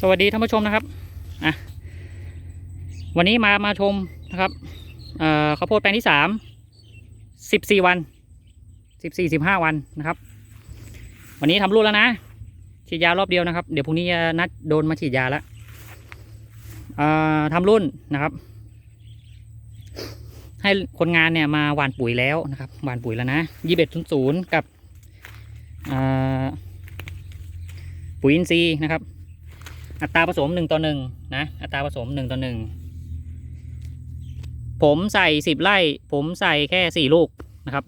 สวัสดีท่านผู้ชมนะครับอะวันนี้มามาชมนะครับเอ่อข้าวโพดแปลงที่สามสิบสี่วันสิบสี่สิบห้าวันนะครับ วันนี้ทำรุ่นแล้วนะ ฉีดยารอบเดียวนะครับ เดี๋ยวพรุ่งนี้นัดโดนมาฉีดยาแล้วเอ่อทำรุ่นนะครับ ให้คนงานเนี่ยมาหว่านปุ๋ยแล้วนะครับหว่านปุ๋ยแล้วนะยี่สิบเอ็ดศูนย์กับปุ๋ยอินทรีย์นะครับ อัตราผสมหนึ่งต่อหนึ่งนะอัตราผสมหนึ่งต่อหนึ่งผมใส่สิบไร่ ผมใส่แค่สี่ลูกนะครับ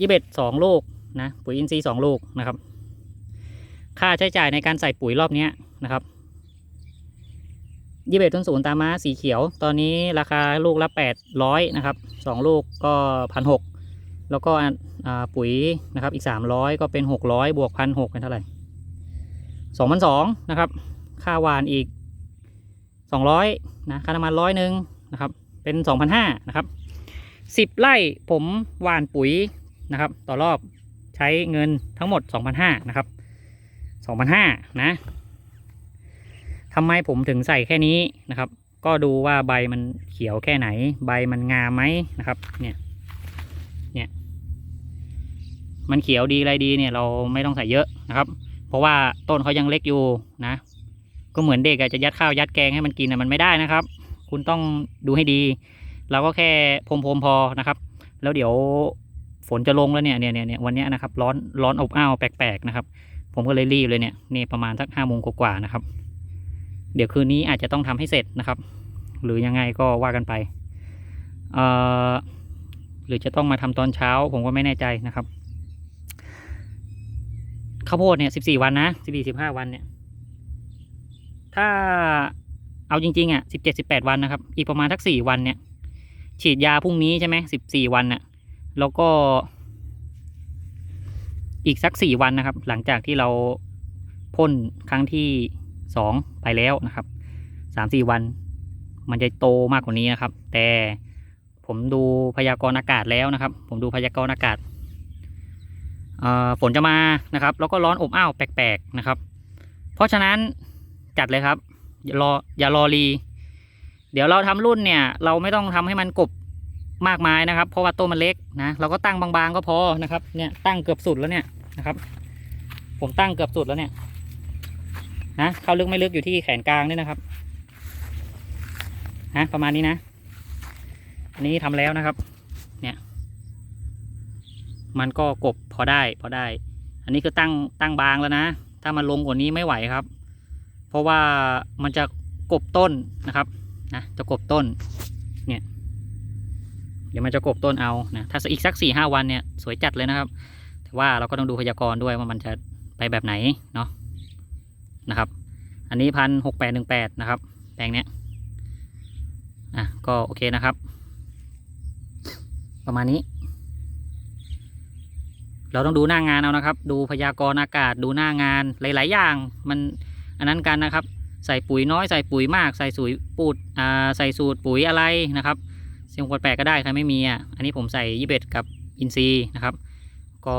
ยี่สิบสองลูกนะปุ๋ยอินทรีย์สองลูกนะครับ ค่าใช้จ่ายในการใส่ปุ๋ยรอบนี้นะครับยี่สิบต้นศูนย์ตามมาสีเขียว ตอนนี้ราคาลูกละแปดร้อยนะครับสองลูกก็พันหกแล้วก็ปุ๋ยนะครับอีกสามร้อยก็เป็นหกร้อยบวกพันหกเป็นเท่าไหร่สองพันสองนะครับ ค่าหวานอีก 200นะค่าน้ำมันร้อยหนึ่งนะครับ เป็น 2,500นะครับ 10 ไร่ผมหว่านปุ๋ยนะครับ ต่อรอบใช้เงินทั้งหมด 2,500นะครับ2,500นะทำไมผมถึงใส่แค่นี้นะครับ ก็ดูว่าใบมันเขียวแค่ไหน ใบมันงามไหมนะครับ เนี่ย เนี่ย มันเขียวดีอะไรดีเนี่ยเราไม่ต้องใส่เยอะนะครับ เพราะว่าต้นเขายังเล็กอยู่นะ ก็เหมือนเด็กอะจะยัดข้าวยัดแกงให้มันกินอะมันไม่ได้นะครับ คุณต้องดูให้ดี เราก็แค่พรมๆพอนะครับ แล้วเดี๋ยวฝนจะลงแล้วเนี่ยเนี่ยเนี่ยวันนี้นะครับร้อนร้อนอบอ้าวแปลกๆนะครับ ผมก็เลยรีบเลยเนี่ยนี่ประมาณสักห้าโมงกว่าๆนะครับ เดี๋ยวคืนนี้อาจจะต้องทำให้เสร็จนะครับ หรือยังไงก็ว่ากันไปเอ่อหรือจะต้องมาทำตอนเช้า ผมก็ไม่แน่ใจนะครับข้าวโพดเนี่ยสิบสี่วันนะสิบสี่สิบห้าวันเนี่ย ถ้าเอาจริงๆอะสิบเจ็ดสิบแปดวันนะครับ อีกประมาณทักสี่วันเนี่ย ฉีดยาพรุ่งนี้ใช่ไหมสิบสี่วันน่ะ แล้วก็ อีกสักสี่วันนะครับ หลังจากที่เราพ่นครั้งที่สองไปแล้วนะครับสามสี่วัน มันจะโตมากกว่านี้นะครับ แต่ผมดูพยากรณ์อากาศแล้วนะครับ ผมดูพยากรณ์อากาศเอ่อฝนจะมานะครับ แล้วก็ร้อนอบอ้าวแปลกๆนะครับ เพราะฉะนั้น จัดเลยครับอย่ารออย่ารอรี เดี๋ยวเราทำรุ่นเนี่ย เราไม่ต้องทำให้มันกบมากมายนะครับ เพราะว่าต้นมันเล็กนะเราก็ตั้งบางๆก็พอนะครับเนี่ยตั้งเกือบสุดแล้วเนี่ยนะครับ ผมตั้งเกือบสุดแล้วเนี่ยนะเข้าลึกไม่ลึกอยู่ที่แขนกลางนี่นะครับนะประมาณนี้นะ อันนี้ทำแล้วนะครับ เนี่ย มันก็กบพอได้พอได้ อันนี้คือตั้งตั้งบางแล้วนะ ถ้ามันลงกว่านี้ไม่ไหวครับ เพราะว่ามันจะกบต้นนะครับนะจะกบต้นเนี่ยเดี๋ยวมันจะกบต้นเอานะถ้าอีกสักสี่ห้าวันเนี่ยสวยจัดเลยนะครับ แต่ว่าเราก็ต้องดูพยากรณ์ด้วยว่ามันจะไปแบบไหนเนาะนะครับ อันนี้พันหกแปดหนึ่งแปดนะครับ แปลงเนี้ยอะก็โอเคนะครับ ประมาณนี้ เราต้องดูหน้างานเอานะครับ ดูพยากรณ์อากาศดูหน้างานหลาย ๆ อย่างมัน อันนั้นกันนะครับ ใส่ปุ๋ยน้อยใส่ปุ๋ยมากใส่สูตรปูดอ่าใส่สูตรปุ๋ยอะไรนะครับเสียงขวดแปลก็ได้ใครไม่มีอะอันนี้ผมใส่ยี่เบ็ดกับอินซีนะครับ ก็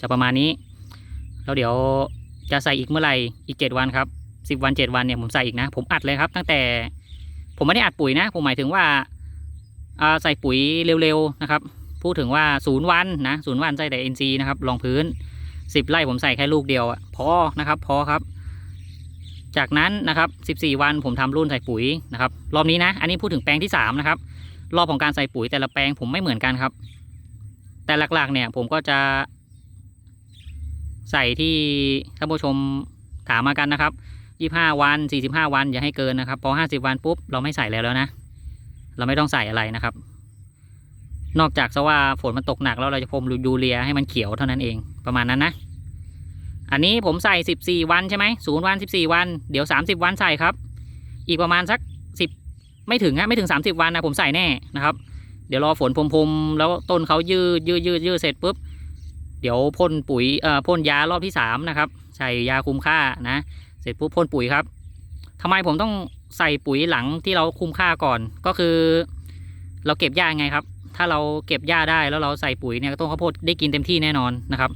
จะประมาณนี้แล้วเดี๋ยวจะใส่อีกเมื่อไหร่อีกเจ็ดวันครับสิบวันเจ็ดวันเนี่ยผมใส่อีกนะ ผมอัดเลยครับ ตั้งแต่ผมไม่ได้อัดปุ๋ยนะ ผมหมายถึงว่าอ่าใส่ปุ๋ยเร็วๆนะครับ พูดถึงว่าศูนย์วันนะศูนย์วันใส่แต่อินซีนะครับรองพื้น สิบไร่ผมใส่แค่ลูกเดียวอะพอนะครับพอครับ จากนั้นนะครับ14วันผมทำรุ่นใส่ปุ๋ยนะครับรอบนี้นะ อันนี้พูดถึงแปลงที่3นะครับรอบของการใส่ปุ๋ยแต่ละแปลงผมไม่เหมือนกันครับ แต่หลักๆเนี่ยผมก็จะ ใส่ที่ท่านผู้ชมถามมากันนะครับ25วัน45วันอย่าให้เกินนะครับพอ50วันปุ๊บเราไม่ใส่แล้วแล้วนะ เราไม่ต้องใส่อะไรนะครับ นอกจากว่าฝนมันตกหนักแล้วเราจะพรมยูเรียให้มันเขียวเท่านั้นเองประมาณนั้นนะ อันนี้ผมใส่สิบสี่วันใช่ไหมศูนย์วันสิบสี่วัน เดี๋ยวสามสิบวันใส่ครับ อีกประมาณสักสิบไม่ถึงฮะไม่ถึงสามสิบวันนะผมใส่แน่นะครับ เดี๋ยวรอฝนพรมๆแล้วต้นเขายืดยืดยืดยืดเสร็จปุ๊บเดี๋ยวพ่นปุ๋ยเอ่อพ่นยารอบที่สามนะครับใส่ยาคุมค่านะ เสร็จปุ๊บพ่นปุ๋ยครับทำไมผมต้องใส่ปุ๋ยหลังที่เราคุมค่าก่อนก็คือ เราเก็บหญ้าไงครับ ถ้าเราเก็บหญ้าได้แล้วเราใส่ปุ๋ยเนี่ยต้นข้าวโพดได้กินเต็มที่แน่นอนนะครับ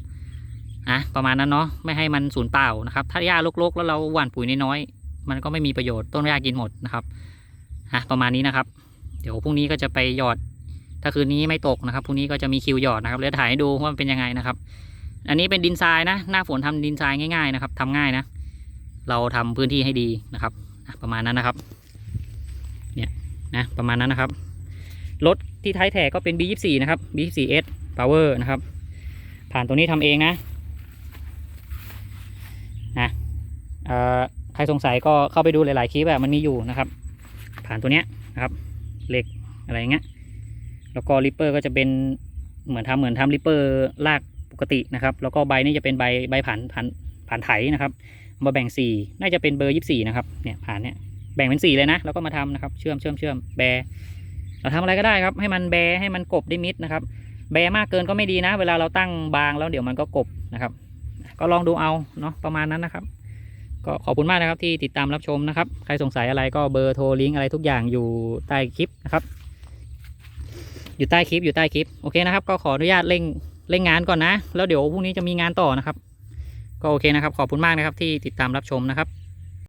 อะประมาณนั้นเนาะไม่ให้มันสูญเปล่านะครับ ถ้าหญ้ารกๆ แล้วเราหว่านปุ๋ยน้อยๆมันก็ไม่มีประโยชน์ต้นหญ้ากินหมดนะครับอะประมาณนี้นะครับ เดี๋ยวพรุ่งนี้ก็จะไปหยอด ถ้าคืนนี้ไม่ตกนะครับพรุ่งนี้ก็จะมีคิวหยอดนะครับแล้วถ่ายให้ดูว่ามันเป็นยังไงนะครับ อันนี้เป็นดินทรายนะ หน้าฝนทำดินทรายง่ายๆนะครับทำง่ายนะ เราทำพื้นที่ให้ดีนะครับอะประมาณนั้นนะครับ เนี่ยนะประมาณนั้นนะครับรถ ที่ท้ายแท็ก็เป็น B24 นะครับ B24S Power นะครับ ผ่านตัวนี้ทำเองนะนะใครสงสัยก็เข้าไปดูหลาย ๆ คลิปแบบมันมีอยู่นะครับ ผ่านตัวเนี้ยนะครับเหล็กอะไรอย่างเงี้ยแล้วก็ริปเปอร์ก็จะเป็นเหมือนทำเหมือนทำริปเปอร์ลากปกตินะครับ แล้วก็ใบนี่จะเป็นใบใบผ่านผ่านผ่านไถนะครับ มาแบ่งสีน่าจะเป็นเบอร์ยี่สี่นะครับเนี่ยผ่านเนี่ยแบ่งเป็นสีเลยนะ แล้วก็มาทำนะครับ เชื่อมเชื่อมเชื่อมแบ เราทำอะไรก็ได้ครับ ให้มันแบร์ให้มันกบได้มิดนะครับ แบร์มากเกินก็ไม่ดีนะ เวลาเราตั้งบางแล้วเดี๋ยวมันก็กบนะครับ ก็ลองดูเอาเนาะประมาณนั้นนะครับ ก็ขอบคุณมากนะครับที่ติดตามรับชมนะครับ ใครสงสัยอะไรก็เบอร์โทรลิงก์อะไรทุกอย่างอยู่ใต้คลิปนะครับ อยู่ใต้คลิปอยู่ใต้คลิปโอเคนะครับ ก็ขออนุญาตเร่งเร่งงานก่อนนะ แล้วเดี๋ยวพรุ่งนี้จะมีงานต่อนะครับ ก็โอเคนะครับ ขอบคุณมากนะครับที่ติดตามรับชมนะครับ